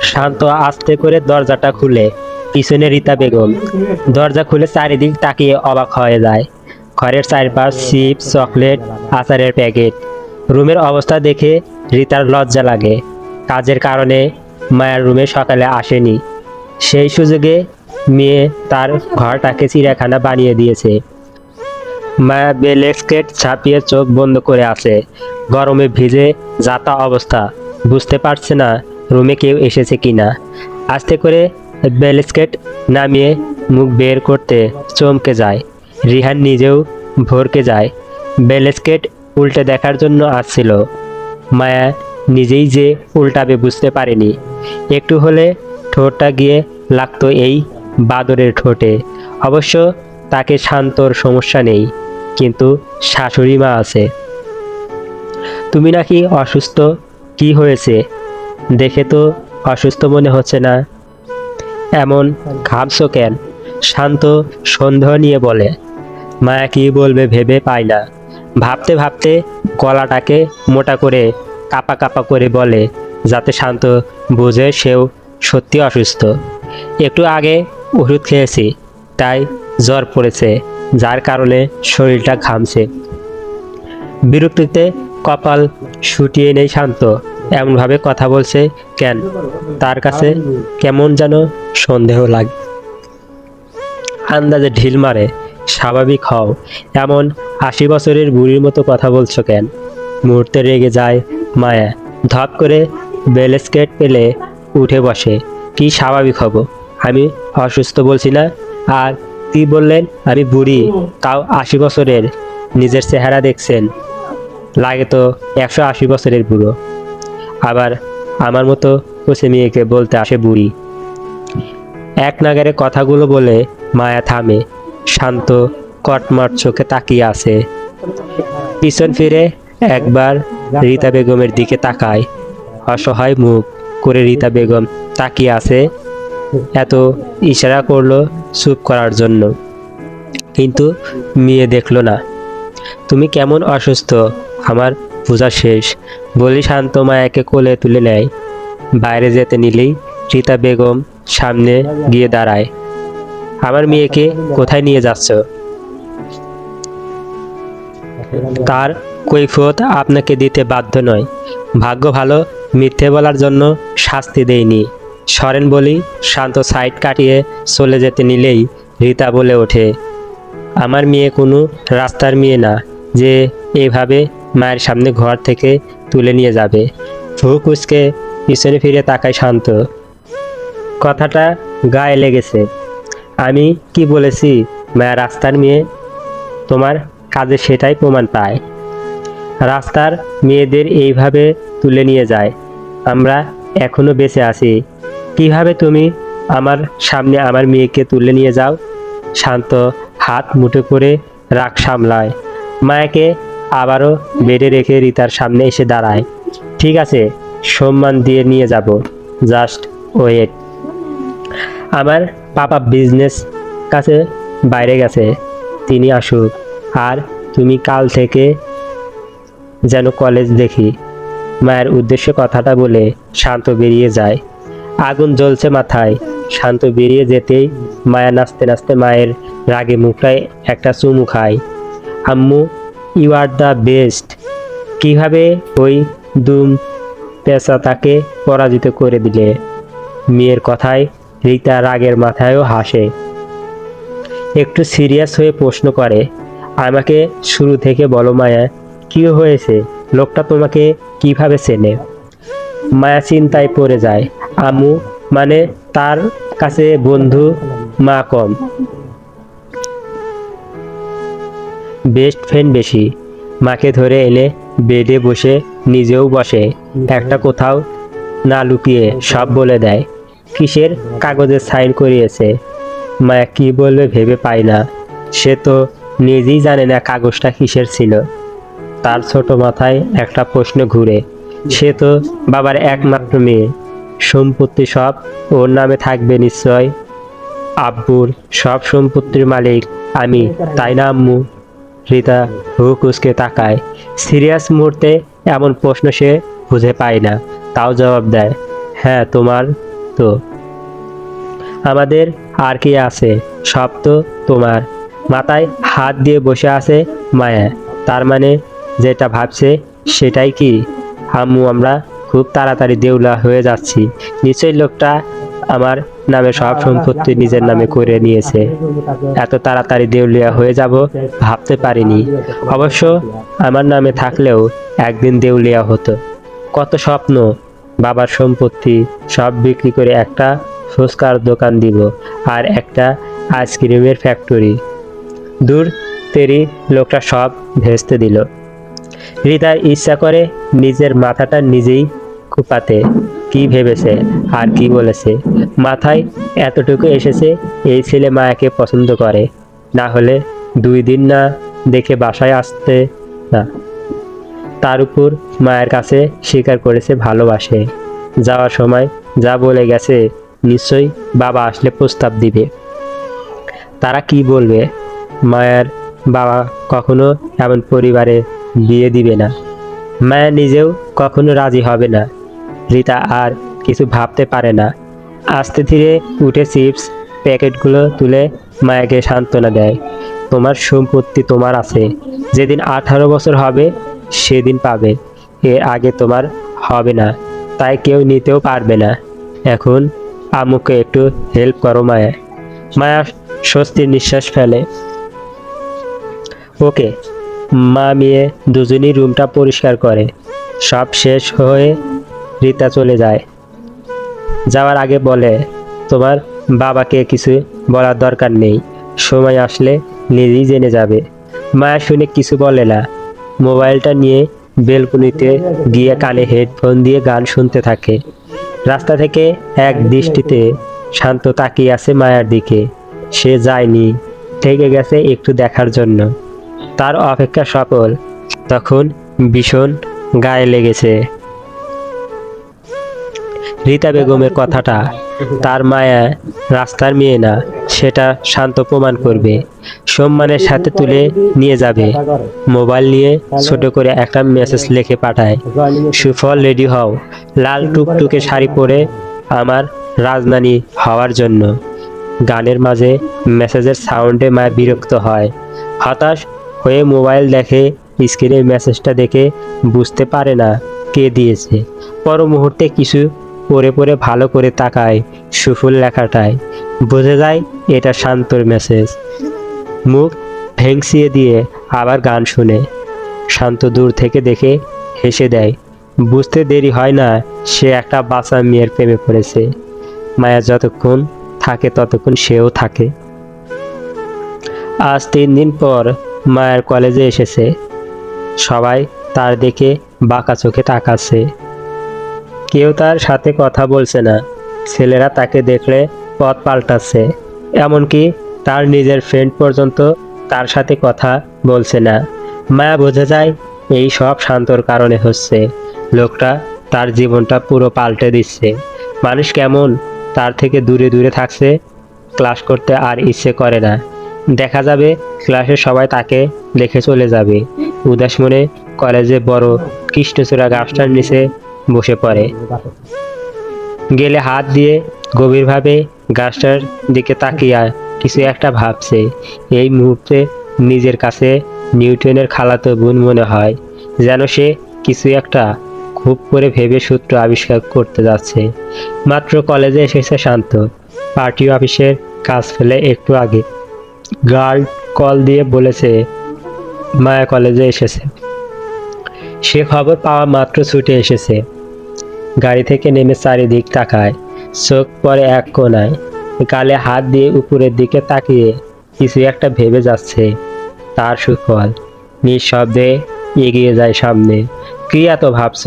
শান্ত আস্তে করে দরজাটা খুলে। পিছনে রীতা বেগম। দরজা খুলে চারিদিক তাকিয়ে অবাক হয়ে যায়। ঘরের চারপাশ চিপস, চকলেট, আচারের প্যাকেট। রুমের অবস্থা দেখে রীতার লজ্জা লাগে। কাজের কারণে মায়ের রুমে সকালে আসেনি। সেই সুযোগে মেয়ে তার ঘরটাকে চিড়িয়াখানা বানিয়ে দিয়েছে। মায়া বেলেক্সকেট ছাপিয়ে চোখ বন্ধ করে আছে। গরমে ভিজে যাতা অবস্থা। বুঝতে পারছে না রুমে কেউ এসেছে কি না? আস্তে করে বেলেস্কেট নামিয়ে মুখ বের করতে চমকে যায়। রিহান নিজেও ভরকে যায়। বেলেস্কেট উল্টে দেখার জন্য আসছিল। মায়া নিজেই যে উল্টাবে বুঝতে পারেনি। একটু হলে ঠোঁটটা গিয়ে লাগতো এই বাদরের ঠোঁটে। অবশ্য তাকে শান্তর সমস্যা নেই, কিন্তু শাশুড়ি মা আছে। তুমি নাকি অসুস্থ? কি হয়েছে? দেখে তো অসুস্থ মনে হচ্ছে না। এমন ঘামছো কেন? শান্ত সন্দেহ নিয়ে বলে মায়া কি বলবে ভেবে পায় না। ভাবতে ভাবতে গলাটাকে মোটা করে, কাপা কাপা করে বলে, যাতে শান্ত বুঝে সেও সত্যি অসুস্থ। একটু আগে ওষুধ খেয়েছি, তাই জ্বর পড়েছে, যার কারণে শরীরটা ঘামছে। বিরক্তিতে কপাল শুটিয়ে নেই শান্ত। এমনভাবে কথা বলছে কেন? তার কাছে কেমন যেন সন্দেহ লাগে, আন্দাজে ঢিল মারে, স্বাভাবিক হও, এমন আশি বছরের বুড়ির মতো কথা বলছো কেন? মুহূর্তে রেগে যায় মায়া, ধপ করে বেলেস্কেট পেলে উঠে বসে, কি স্বাভাবিক হব? আমি অসুস্থ বলছি না? আর কি বললেন? আমি বুড়ি, তাও আশি বছরের, নিজের চেহারা দেখছেন, লাগে তো একশো আশি বছরের বুড়ো। আবার আমার মতো কুচে মেয়েকে বলতে আসে বুড়ি। এক নাগারে কথাগুলো বলে মায়া থামে, শান্ত, কটমট চোখে তাকিয়ে আছে। পিছন ফিরে একবার রীতা বেগমের দিকে তাকায়। অসহায় মুখ করে রীতা বেগম তাকিয়ে আছে, এত ইশারা করল চুপ করার জন্য। কিন্তু মেয়ে দেখল না। তুমি কেমন অসুস্থ? আমার বোঝা শেষ। বলি শান্ত মায়াকে কোলে তুলে নেয়। বাইরে যেতে নিলেই রীতা বেগম সামনে গিয়ে দাঁড়ায়। আমার মেয়েকে কোথায় নিয়ে যাচ্ছ? তার কৈফত আপনাকে দিতে বাধ্য নয়। ভাগ্য ভালো, মিথ্যে বলার জন্য শাস্তি দেয়নি সরেন বলি শান্ত সাইড কাটিয়ে চলে যেতে নিলেই রীতা বলে ওঠে, আমার মেয়ে কোনো রাস্তার মেয়ে না, যে এইভাবে মায়ের সামনে ঘর থেকে তুলে নিয়ে যাবে। ফুক উসকে পিছনে ফিরে তাকায় শান্ত। কথাটা গায়ে লেগেছে। আমি কি বলেছি, মায়া রাস্তার মেয়ে? তোমার কাজে সেটাই প্রমাণ পায়। রাস্তার মেয়েদের এইভাবে তুলে নিয়ে যায়। আমরা এখনও বেঁচে আছি। কীভাবে তুমি আমার সামনে আমার মেয়েকে তুলে নিয়ে যাও? শান্ত হাত মুঠো করে রাগ সামলায়। মায়াকে আবারও বেডে রেখে রিতার সামনে এসে দাঁড়ায়। ঠিক আছে, সম্মান দিয়ে নিয়ে যাব। Just wait. আমার পাপা বিজনেস কাছে বাইরে গেছে। তিনি আসুক। আর তুমি কাল থেকে যেন কলেজ দেখি। মায়ের উদ্দেশ্যে কথাটা বলে শান্ত বেরিয়ে যায়। আগুন জ্বলছে মাথায়। শান্ত বেরিয়ে যেতেই মায়া নাচতে নাচতে মায়ের রাগে মুখটায় একটা চুমু খায়। আম্মু ইউ আর দ্য বেস্ট কীভাবে ওই দুম পেঁচা তাকে পরাজিত করে দিলে? মেয়ের কথায় রীতা রাগের মাথায়ও হাসে। একটু সিরিয়াস হয়ে প্রশ্ন করে, আমাকে শুরু থেকে বলো মায়া, কি হয়েছে? লোকটা তোমাকে কীভাবে চেনে? মায়া চিন্তায় পড়ে যায়। আমু মানে তার কাছে বন্ধু মা কম। বেস্ট ফ্রেন্ড বেশি। মাকে ধরে এনে বেডে বসে নিজেও বসে। একটা কোথাও না লুকিয়ে সব বলে দেয়। কিসের কাগজে সাইন করিয়েছে? মা কি বলবে ভেবে পায় না। সে তো নিজেই জানে না কাগজটা কিসের ছিল। তার ছোট মাথায় একটা প্রশ্ন ঘুরে। সে তো বাবার একমাত্র মেয়ে। সম্পত্তি সব ওর নামে থাকবে নিশ্চয়। আব্বুর সব সম্পত্তির মালিক আমি, তাই না আম্মু? রীতা হুকুসকে তাকায়। সিরিয়াস মুহূর্তে এমন প্রশ্ন সে খুঁজে পায় না, তাও জবাব দেয় হ্যাঁ তোমার তো। আমাদের আর কি আছে? সব তো তোমার। মাথায় হাত দিয়ে বসে আছে মায়া। তার মানে যেটা ভাবছে সেটাই কি? আম্মু, আমরা খুব তাড়াতাড়ি দেউলা হয়ে যাচ্ছি। নিশ্চয়ই লোকটা আমার নামে সব সম্পত্তি নিজের নামে করে নিয়েছে। এত তাড়াতাড়ি দেউলিয়া হয়ে যাব, ভাবতে পারিনি। অবশ্য আমার নামে থাকলেও একদিন দেউলিয়া হতো। কত স্বপ্ন, বাবার সম্পত্তি সব বিক্রি করে একটা ফুচকার দোকান দিব আর একটা আইসক্রিমের ফ্যাক্টরি। দূর তেরি লোকটা সব ভেস্তে দিল। হৃদয় ইচ্ছা করে নিজের মাথাটা নিজেই কুপাতে। কি ভেবেছে আর কি বলেছে? মাথায় এতটুকু এসেছে এই ছেলে মায়াকে পছন্দ করে। না হলে দুই দিন না দেখে বাসায় আসতে না। তার উপর মায়ের কাছে স্বীকার করেছে ভালোবাসে। যাওয়ার সময় যা বলে গেছে, নিশ্চয়ই বাবা আসলে প্রস্তাব দিবে। তারা কি বলবে? মায়ের বাবা কখনো এমন পরিবারে বিয়ে দিবে না। মায়া নিজেও কখনো রাজি হবে না। রীতা আর কিছু ভাবতে পারে না। আস্তে ধীরে উঠে চিপস প্যাকেটগুলো তুলে মায়াকে সান্ত্বনা দেয়, তোমার সম্পত্তি তোমার আছে, যেদিন আঠারো বছর হবে, সেদিন পাবে। এর আগে তোমার হবে না, তাই কেউ নিতেও পারবে না। এখন আমুকে একটু হেল্প করো মায়া। মায়া স্বস্তির নিঃশ্বাস ফেলে। ওকে। মা মেয়ে দুজনই রুমটা পরিষ্কার করে। সব শেষ হয়ে রীতা চলে যায়। যাওয়ার আগে বলে, তোমার বাবাকে কিছু বলার দরকার নেই। সময় আসলে নিজেই জেনে যাবে। মায়া শুনে কিছু বলে না। মোবাইলটা নিয়ে বেলকুনিতে গিয়ে কানে হেডফোন দিয়ে গান শুনতে থাকে। রাস্তা থেকে এক দৃষ্টিতে শান্ত তাকিয়ে আছে মায়ার দিকে। সে যায়নি, থেকে গেছে একটু দেখার জন্য। তার অপেক্ষা সফল, তখন ভীষণ গায়ে লেগেছে। রীতা বেগমের কথাটা তার মায়া রাস্তার মেয়ে না, সেটা শান্ত প্রমাণ করবে। সম্মানের সাথে তুলে নিয়ে যাবে। মোবাইল নিয়ে ছোট করে একটা মেসেজ লিখে পাঠায়, সুফল রেডি হও। লাল টুকটুকে শাড়ি পরে আমার রাজধানী হওয়ার জন্য। গানের মাঝে মেসেজের সাউন্ডে মায়া বিরক্ত হয়। হতাশ হয়ে মোবাইল দেখে স্ক্রিনে মেসেজটা দেখে বুঝতে পারে না কে দিয়েছে। পর মুহূর্তে কিছু পরে পরে ভালো করে তাকায় সুফুল লেখাটায়। বোঝা যায় এটা শান্তর মেসেজ মুখ ভেংসিয়ে দিয়ে আবার গান শুনে। শান্ত দূর থেকে দেখে হেসে দেয়, বুঝতে দেরি হয় না, সে একটা বাচ্চা মেয়ের প্রেমে পড়েছে। মায়া যতক্ষণ থাকে ততক্ষণ সেও থাকে। আজ তিন দিন পর মায়ের কলেজে এসেছে। সবাই তার দেখে বাঁকা চোখে তাকাচ্ছে। কেউ তার সাথে কথা বলছে না। ছেলেরা তাকে দেখলে পথ পাল্টাচ্ছে, এমনকি তার নিজের ফ্রেন্ড পর্যন্ত তার সাথে কথা বলছে না। মায়া বোঝা যায় এই সব শান্তর কারণে হচ্ছে। লোকটা তার জীবনটা পুরো পাল্টে দিচ্ছে। মানুষ কেমন তার থেকে দূরে দূরে থাকছে ক্লাস করতে আর ইচ্ছে করে না। দেখা যাবে ক্লাসে সবাই তাকে দেখে চলে যাবে। উদাস মনে কলেজে বড় কৃষ্ণচূড়া গাছটার নিচে বসে পড়ে। গেলে হাত দিয়ে গভীরভাবে গাছটার দিকে তাকিয়ে কিছু একটা ভাবছে। এই মুহূর্তে নিজের কাছে নিউটনের খালাতো বোন মনে হয়, যেন সে কিছু একটা খুব করে ভেবে সূত্র আবিষ্কার করতে যাচ্ছে। মাত্র কলেজে এসেছে শান্ত। পার্টি অফিসের কাজ ফেলে একটু আগে। গার্ড কল দিয়ে বলেছে, মায়া কলেজে এসেছে। সে খবর পাওয়া মাত্র ছুটে এসেছে। গাড়ি থেকে নেমে চারিদিক তাকায়। চোখ পরে এক কোনায়। গালে হাত দিয়ে উপরের দিকে তাকিয়ে কিছু একটা ভেবে যাচ্ছে। তার সুফল। নিঃশব্দে এগিয়ে যায় সামনে। কি এত ভাবছ?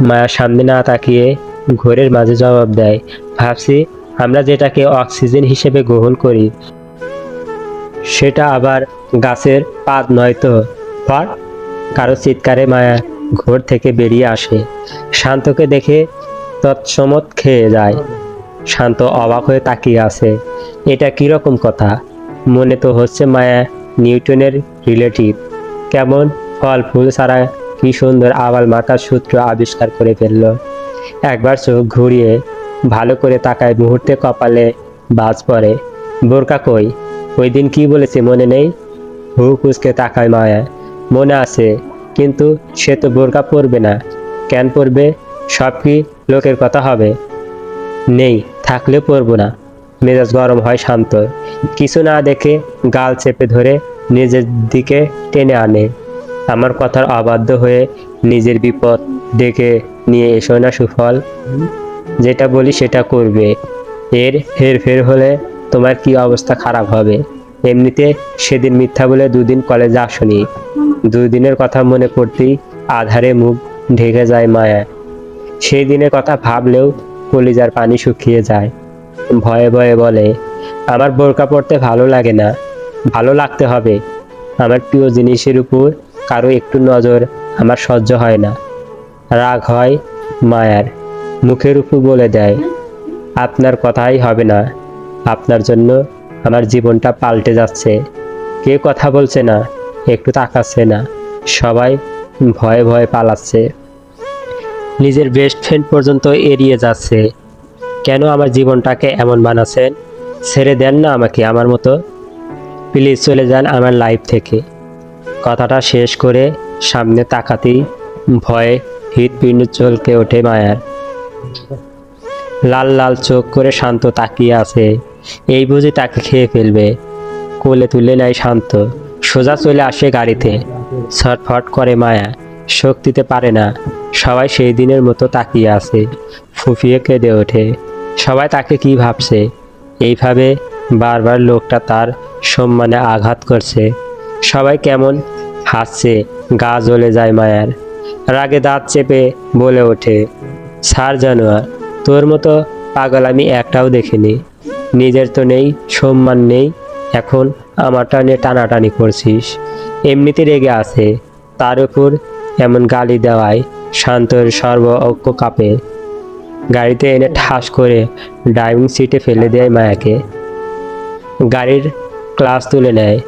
মায়া সামনে না তাকিয়ে ঘোরের মাঝে জবাব দেয়। ভাবছি আমরা যেটাকে অক্সিজেন হিসেবে গ্রহণ করি, সেটা আবার গাছের পাত নয় তো? কারও চিৎকারে মায়া ঘোর থেকে বেরিয়ে আসে। শান্তকে দেখে তৎসমত খেয়ে যায়। শান্ত অবাক হয়ে তাকিয়ে আছে। এটা কীরকম কথা? মনে তো হচ্ছে মায়া নিউটনের রিলেটিভ। কেমন ফল ফুল ছাড়া কি সুন্দর আবাল মাথার সূত্র আবিষ্কার করে ফেলল। একবার চোখ ঘুরিয়ে ভালো করে তাকায় মুহূর্তে কপালে বাজ পড়ে। বোরকা কই? ওই দিন কি বলেছে মনে নেই? হু কুচকে তাকায় মায়া। মনে আছে, কিন্তু সে তো বোরকা পরবে না। কেন পরবে? সব কি লোকের কথা হবে। নেই, থাকলে পরবো না। মেজাজ গরম হয় শান্ত। কিছু না দেখে গাল চেপে ধরে নিজের দিকে টেনে আনে। আমার কথার অবাধ্য হয়ে নিজের বিপদ ডেকে নিয়ে এসো না, সুফল। যেটা বলি সেটা করবে। এর হেরফের হলে তোমার কি অবস্থা খারাপ হবে? এমনিতে সেদিন মিথ্যা বলে দুদিন কলেজে আসনি। দুদিনের কথা মনে পড়তেই আধারে মুখ ঢেকে যায় মায়া। সেই দিনের কথা ভাবলেও কলিজার পানি শুকিয়ে যায়। ভয়ে ভয়ে বলে, আমার বোরকা পড়তে ভালো লাগে না। ভালো লাগতে হবে। আমার প্রিয় জিনিসের উপর কারও একটু নজর আমার সহ্য হয় না। রাগ হয় মায়ার। মুখের উপর বলে দেয়, আপনার কথাই হবে না। আপনার জন্য আমার জীবনটা পাল্টে যাচ্ছে। কে কথা বলছে না? একটু তাকাচ্ছে না। সবাই ভয়ে ভয়ে পালাচ্ছে। নিজের বেস্ট ফ্রেন্ড পর্যন্ত এড়িয়ে যাচ্ছে। কেন আমার জীবনটাকে এমন বানাচ্ছেন? ছেড়ে দেন না আমাকে আমার মতো। প্লিজ চলে যান আমার লাইফ থেকে। কথাটা শেষ করে সামনে তাকাতেই ভয়ে হৃৎপিণ্ড চলকে ওঠে মায়ার। লাল লাল চোখ করে শান্ত তাকিয়ে আছে। এই বুঝি তাকে খেয়ে ফেলবে। কোলে তুলে নেয় শান্ত। সোজা চলে আসে গাড়িতে। ছটফট করে মায়া। শক্তিতে পারে না। সবাই সেই দিনের মতো তাকিয়ে আছে। ফুফিয়ে কেঁদে ওঠে। সবাই তাকে কি ভাবছে? এইভাবে বারবার লোকটা তার সম্মানে আঘাত করছে। সবাই কেমন হাসছে। গা জ্বলে যায় মায়ার। রাগে দাঁত চেপে বলে ওঠে সার জানোয়ার, তোর মতো পাগল আমি একটাও দেখিনি। নিজের তো নেই, সম্মান নেই এখন আমারটা নিয়ে টানাটানি করছিস। এমনিতে রেগে আছে। তার উপর এমন গালি দেওয়ায় শান্তর সর্ব ঐক্য কাঁপে। গাড়িতে এনে ঠাস করে ড্রাইভিং সিটে ফেলে দেয় মায়াকে। গাড়ির ক্লাস তুলে নেয়।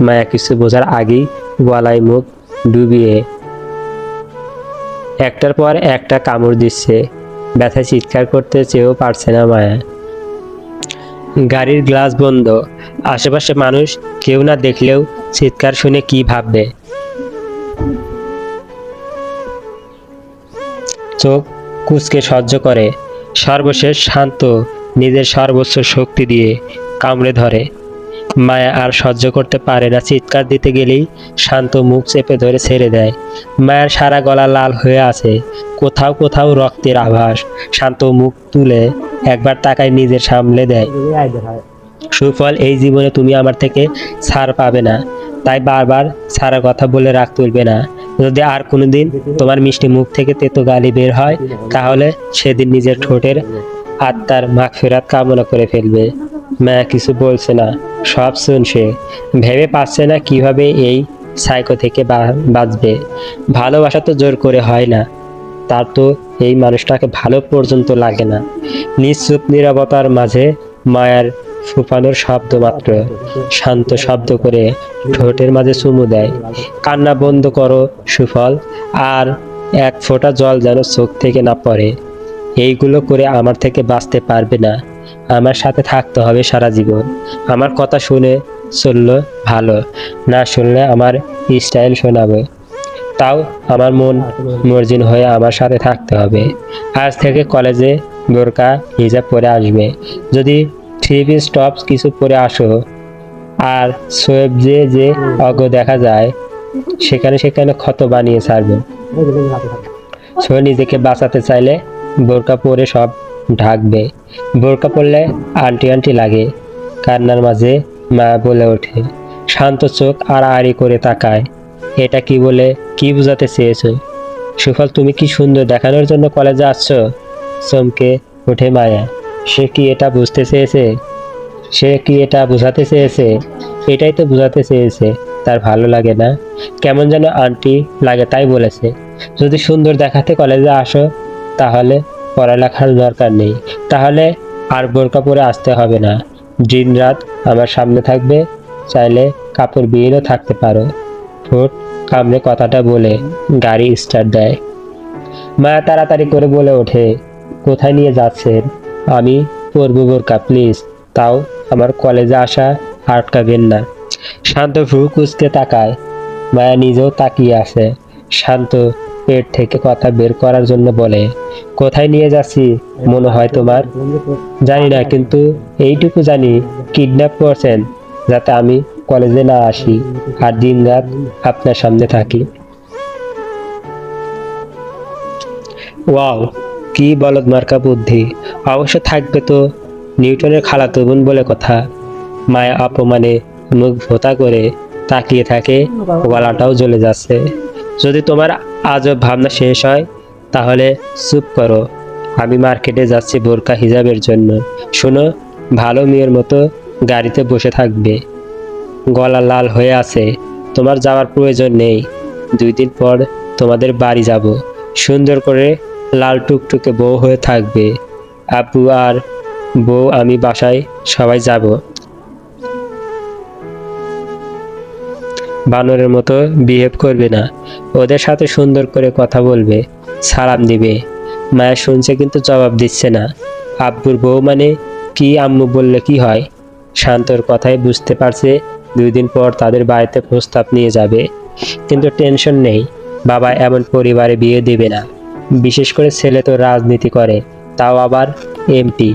মায়া কিছু বোঝার আগেই গলায় মুখ ডুবিয়ে একটার পর একটা কামড় দিচ্ছে। ব্যথায় চিৎকার করতে চেয়েও পারছে না মায়া। গাড়ির গ্লাস বন্ধ। আশেপাশে মানুষ কেউ না দেখলেও চিৎকার শুনে কি ভাববে। চোখ কুচকে সহ্য করে। সর্বশেষ শান্ত, নিজের সর্বোচ্চ শক্তি দিয়ে কামড়ে ধরে। মায়া আর সহ্য করতে পারে না। চিৎকার দিতে গেলেই শান্ত মুখ চেপে ধরে ছেড়ে দেয়। মায়ের সারা গলা লাল হয়ে আছে। কোথাও কোথাও রক্তের আভাস। শান্ত মুখ তুলে একবার তাকায় নিজের সামলে দেয়। সুফল, এই জীবনে তুমি আমার থেকে ছাড় পাবে না। তাই বারবার ছাড়ার কথা বলে রাগ তুলবে না। যদি আর কোনোদিন তোমার মিষ্টি মুখ থেকে তেতো গালি বের হয়, তাহলে সেদিন নিজের ঠোঁটের আত্মার মাখ ফেরাত কামনা করে ফেলবে। মায়া কিছু বলছে না। সব শুনছে। ভেবে পাচ্ছে না কীভাবে এই সাইকো থেকে বাঁচবে। ভালোবাসা তো জোর করে হয় না। তার তো এই মানুষটাকে ভালো পর্যন্ত লাগে না। নিশ্চুপ নিরবতার মাঝে মায়ার ফুফানোর শব্দ মাত্র। শান্ত শব্দ করে ঠোঁটের মাঝে চুমু দেয়। কান্না বন্ধ করো, সুফল। আর এক ফোঁটা জল যেন চোখ থেকে না পড়ে। এইগুলো করে আমার থেকে বাঁচতে পারবে না। আমার সাথে থাকতে হবে সারা জীবন। আমার কথা শুনে চলল ভালো। না শুনলে আমার স্টাইল শোনাবে। তাও আমার মন মর্জিন হয়ে আমার সাথে থাকতে হবে। আজ থেকে কলেজে বোরকা, হিজাব পরে আসবে। যদি থ্রি পিস টপস কিছু পরে আসো, আর সোয়েব যে যে অজ্ঞ দেখা যায়, সেখানে সেখানে ক্ষত বানিয়ে ছাড়বে। সো নিজেকে বাঁচাতে চাইলে বোরকা পরে সব ঢাকবে। বোরকা পরলে আন্টি আন্টি লাগে, কান্নার মাঝে মা বলে ওঠে। শান্ত চোখ আড়াআড়ি করে তাকায়। এটা কি বলে কি বোঝাতে চেয়েছো? সুফল, তুমি কি সুন্দর দেখানোর জন্য কলেজে আসছ? চমকে ওঠে মায়া। সে কি এটা বুঝতে চেয়েছে? সে কি এটা বোঝাতে চেয়েছে? এটাই তো বোঝাতে চেয়েছে। তার ভালো লাগে না। কেমন যেন আন্টি লাগে তাই বলেছে। যদি সুন্দর দেখাতে কলেজে আসো, তাহলে পড়ালেখার দরকার নেই। তাহলে আর বোরকা পরে আসতে হবে না। দিন রাত আমার সামনে থাকবে, চাইলে কাপড় বিয়েরও থাকতে পারো। ঠোঁট কামড়ে কথাটা বলে গাড়ি স্টার্ট দেয়। মায়া তাড়াতাড়ি করে বলে ওঠে, কোথায় নিয়ে যাচ্ছেন? আমি পরবো বোরকা প্লিজ তাও আমার কলেজে আসা আটকাবেন না। শান্ত ভ্রু কুচকে তাকায়। মায়া নিজেও তাকিয়ে আছে। শান্ত পেট থেকে কথা বের করার জন্য বলে, কোথায় নিয়ে যাচ্ছি? মনে হয় তোমার? জানি না, কিন্তু এইটুকু জানি। কিডন্যাপ করছেন, যাতে আমি কলেজে না আসি, আর দিন রাত আপনার সামনে থাকি। ওয়াও, কি বলদ মার্কা বুদ্ধি। অবশ্য থাকবে তো নিউটনের খালাতো বোন বলে কথা। মায়া অপমানে মুখ ভোতা করে তাকিয়ে থাকে, গলাটাও জ্বলে যাচ্ছে। যদি তোমার আজব ভাবনা শেষ হয়, তাহলে চুপ করো। আমি মার্কেটে যাচ্ছি বোরকা হিজাবের জন্য। শোনো, ভালো মেয়ের মতো গাড়িতে বসে থাকবে। গলা লাল হয়ে আছে। তোমার যাওয়ার প্রয়োজন নেই। দুই দিন পর তোমাদের বাড়ি যাব। সুন্দর করে লাল টুকটুকে বউ হয়ে থাকবে। আব্বু আর বউ, আমি বাসায় সবাই যাব। বানরের মতো বিহেভ করবে না। ওদের সাথে সুন্দর করে কথা বলবে, সালাম দিবে। মায়া শুনছে কিন্তু জবাব দিচ্ছে না। আব্বুর বউ মানে কি? আম্মু বললে কি হয়? শান্তর কথাই বুঝতে পারছে দুই দিন পর তাদের বাড়িতে প্রস্তাব নিয়ে যাবে। কিন্তু টেনশন নেই, বাবা এমন পরিবারে বিয়ে দেবে না। বিশেষ করে ছেলে তো রাজনীতি করে, তাও আবার এমপি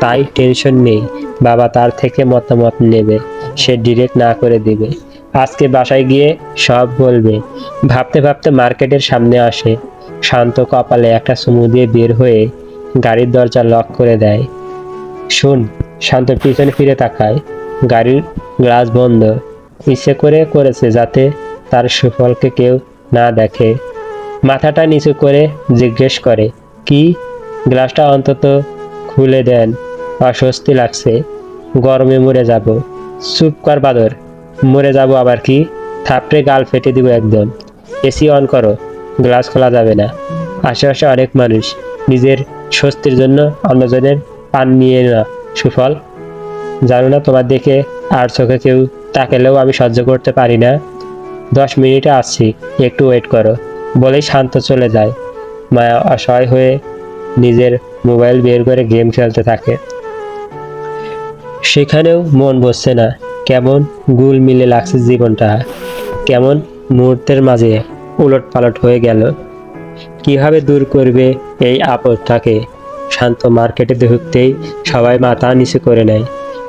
তাই টেনশন নেই, বাবা তার থেকে মতামত নেবে, সে ডিরেক্ট না করে দেবে। আজকে বাসায় গিয়ে সব বলবে। ভাবতে ভাবতে মার্কেটের সামনে আসে। শান্ত কপালে একটা চুমু দিয়ে বের হয়ে গাড়ির দরজা লক করে দেয়। শুন, শান্ত পিছনে ফিরে তাকায়। গাড়ির গ্লাস বন্ধ। ইচ্ছে করে করেছে যাতে তার সুফলকে কেউ না দেখে। মাথাটা নিচু করে জিজ্ঞেস করে, কি? গ্লাসটা অন্তত খুলে দেন, অস্বস্তি লাগছে। গরমে মরে যাব। চুপ কর বাদর, মরে যাব আবার কি? থাপড়ে গাল ফেটে দিব একদম। এসি অন করো, গ্লাস খোলা যাবে না। আশেপাশে অনেক মানুষ নিজের স্বস্তির জন্য অন্যজনের পান নিয়ে না সুফল জানো না, তোমার দেখে আর চোখে কেউ তাকালেও আমি সহ্য করতে পারি না। দশ মিনিটে আসছি, একটু ওয়েট করো। বলেই শান্ত চলে যায়। মায়া অসহায় হয়ে নিজের মোবাইল বের করে গেম খেলতে থাকে। সেখানেও মন বসছে না, কেমন গুল মিলে লাগছে জীবনটা। কেমন মুহূর্তের মাঝে উলট পালট হয়ে গেল। কীভাবে দূর করবে এই আপদটাকে? শান্ত মার্কেটে ঢুকতেই সবাই মাথা নিচু করে নেয়।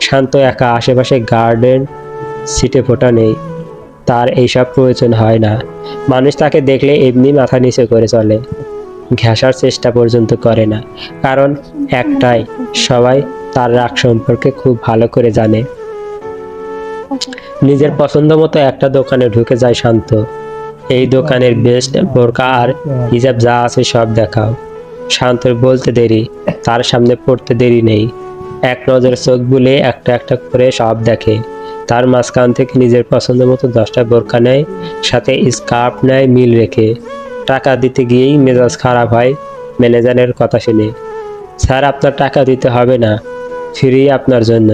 শান্ত একা আশেপাশে গার্ডেন সিটে ফোটা নেই। তার এইসব প্রয়োজন হয় না। মানুষ তাকে দেখলে এমনি মাথা নিচু করে চলে। ঘেঁষার চেষ্টা পর্যন্ত করে না। কারণ একটাই, সবাই তার রাগ সম্পর্কে খুব ভালো করে জানে। নিজের পছন্দ মতো একটা দোকানে ঢুকে যায় শান্ত। এই দোকানের বেস্ট বোরকা আর হিজাব যা আছে সব দেখাও। শান্তর বলতে দেরি, তার সামনে পড়তে দেরি নেই। এক নজরে চোখ বুলে একটা একটা করে সব দেখে। তার মাঝখান থেকে নিজের পছন্দ মতো দশটা বোরখা নেয়, সাথে স্কার্ফ নেয়, মিল রেখে। টাকা দিতে গিয়েই মেজাজ খারাপ হয়, ম্যানেজারের কথা শুনে। স্যার, আপনার টাকা দিতে হবে না ফ্রি আপনার জন্য।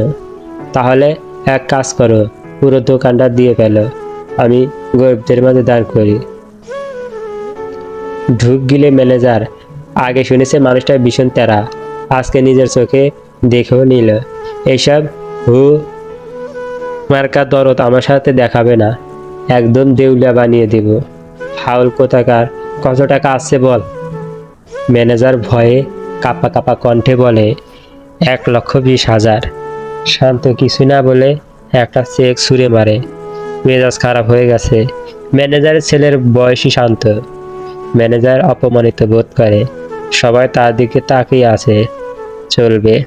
তাহলে এক কাজ করো, পুরো দোকানটা দিয়ে ফেলো, আমি গরিবদের মাঝে দাঁড় করি। ঢুক গিলে ম্যানেজার আগে শুনেছে মানুষটা ভীষণ তেরা, আজকে নিজের চোখে দেখেও নিল। এইসব হু মার্কা দরদ আমার সাথে দেখাবে না। একদম দেউলিয়া বানিয়ে দিব। ফাউল কোথাকার, কত টাকা আসছে বল? ম্যানেজার ভয়ে কাপা কাপা কণ্ঠে বলে, এক লক্ষ বিশ হাজার। শান্ত কিছু না বলে একটা চেক ছুঁড়ে মারে। মেজাজ খারাপ হয়ে গেছে। ম্যানেজারের ছেলের বয়সী শান্ত। ম্যানেজার অপমানিত বোধ করে। সবাই তার দিকে তাকিয়ে আছে। চলবে।